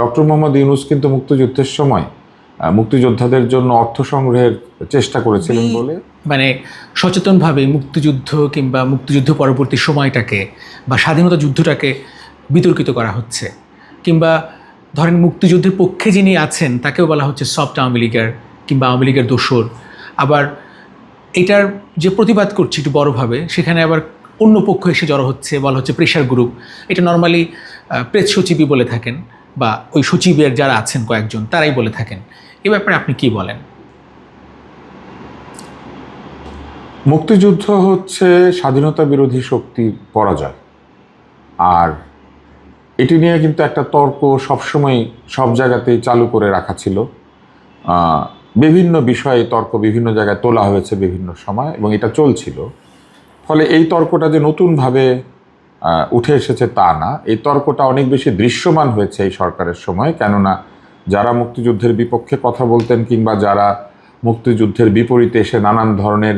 Doctor Mohammad Yunus কিন্তু মুক্তিযুদ্ধের সময় মুক্তিযোদ্ধাদের জন্য অর্থ সংগ্রহের চেষ্টা করেছিলেন বলে। মানে সচেতনভাবে মুক্তিযুদ্ধ কিংবা মুক্তিযুদ্ধ পরবর্তী সময়টাকে বা স্বাধীনতা যুদ্ধটাকে বিতর্কিত করা হচ্ছে। কিংবা ধরেন মুক্তিযুদ্ধের পক্ষে যিনি আছেন তাকেও বলা হচ্ছে সফট আওয়ামী লীগের কিংবা আওয়ামী লীগের দোসর আবার এটার যে প্রতিবাদ করছে একটু বড়োভাবে সেখানে আবার অন্য পক্ষ এসে জড়ো হচ্ছে বলা হচ্ছে প্রেশার গ্রুপ এটা নর্মালি প্রেস সচিবই বলে থাকেন। বা ওই সচিবের যারা আছেন কয়েকজন, তারাই বলে থাকেন। এ ব্যাপারে আপনি কি বলেন? মুক্তিযুদ্ধ হচ্ছে স্বাধীনতা বিরোধী শক্তির পরাজয়। আর এটি নিয়ে কিন্তু একটা তর্ক সবসময় সব জায়গাতেই চালু করে রাখা ছিল। বিভিন্ন বিষয়ে তর্ক বিভিন্ন জায়গায় তোলা হয়েছে বিভিন্ন সময় এবং এটা চলছিল। ফলে এই তর্কটা যে নতুনভাবে উঠে এসেছে তা না। এই তর্কটা অনেক বেশি দৃশ্যমান হয়েছে এই সরকারের সময়, কেননা যারা মুক্তিযুদ্ধের বিপক্ষে কথা বলতেন কিংবা যারা মুক্তিযুদ্ধের বিপরীতে এসে নানান ধরনের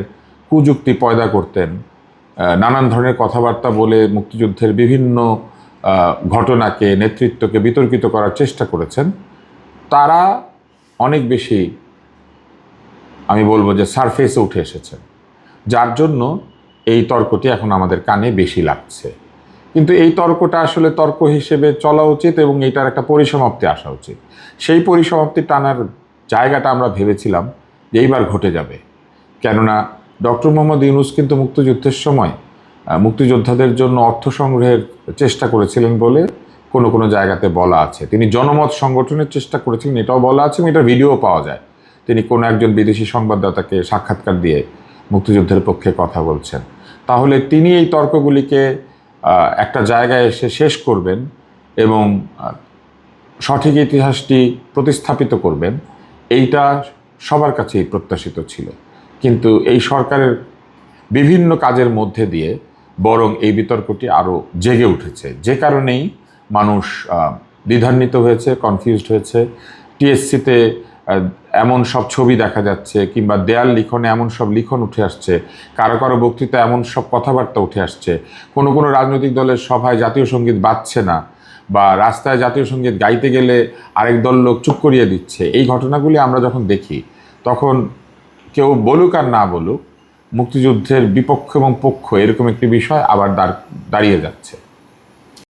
কুযুক্তি পয়দা করতেন নানান ধরনের কথাবার্তা বলে মুক্তিযুদ্ধের বিভিন্ন ঘটনাকে, নেতৃত্বকে বিতর্কিত করার চেষ্টা করেছেন, তারা অনেক বেশি, আমি বলব যে সারফেসে উঠে এসেছেন। যার জন্য এই তর্কটি এখন আমাদের কানে বেশি লাগছে। কিন্তু এই তর্কটা আসলে তর্ক হিসেবে চলা উচিত এবং এটার একটা পরিসমাপ্তি আসা উচিত। সেই পরিসমাপ্তি টানার জায়গাটা আমরা ভেবেছিলাম যে এইবার ঘটে যাবে। কেননা ডক্টর মোহাম্মদ ইউনুস কিন্তু মুক্তিযুদ্ধের সময় মুক্তিযোদ্ধাদের জন্য অর্থ সংগ্রহের চেষ্টা করেছিলেন বলে কোনো কোনো জায়গাতে বলা আছে। তিনি জনমত সংগঠনের চেষ্টা করেছিলেন, এটাও বলা আছে এবং এটার ভিডিও পাওয়া যায়। তিনি কোনো একজন বিদেশি সংবাদদাতাকে সাক্ষাৎকার দিয়ে মুক্তিযুদ্ধের পক্ষে কথা বলছেন। তাহলে তিনি এই তর্কগুলিকে একটা জায়গায় এসে শেষ করবেন এবং সঠিক ইতিহাসটি প্রতিস্থাপিত করবেন, এইটা সবার কাছেই প্রত্যাশিত ছিল। কিন্তু এই সরকারের বিভিন্ন কাজের মধ্যে দিয়ে বরং এই বিতর্কটি আরও জেগে উঠেছে। যে কারণেই মানুষ দ্বিধান্বিত হয়েছে কনফিউজড হয়েছে। টিএসসিতে এমন সব ছবি দেখা যাচ্ছে, কিংবা দেয়াল লিখনে এমন সব লিখন উঠে আসছে, কারও কারও বক্তৃতা এমন সব কথাবার্তা উঠে আসছে। কোনো কোনো রাজনৈতিক দলের সভায় জাতীয় সংগীত বাজছে না, বা রাস্তায় জাতীয় সংগীত গাইতে গেলে আরেক দল লোক চুপ করিয়ে দিচ্ছে। এই ঘটনাগুলি আমরা যখন দেখি, তখন কেউ বলুক আর না বলুক, মুক্তিযুদ্ধের বিপক্ষ এবং পক্ষ এরকম একটি বিষয় আবার দাঁড়িয়ে যাচ্ছে।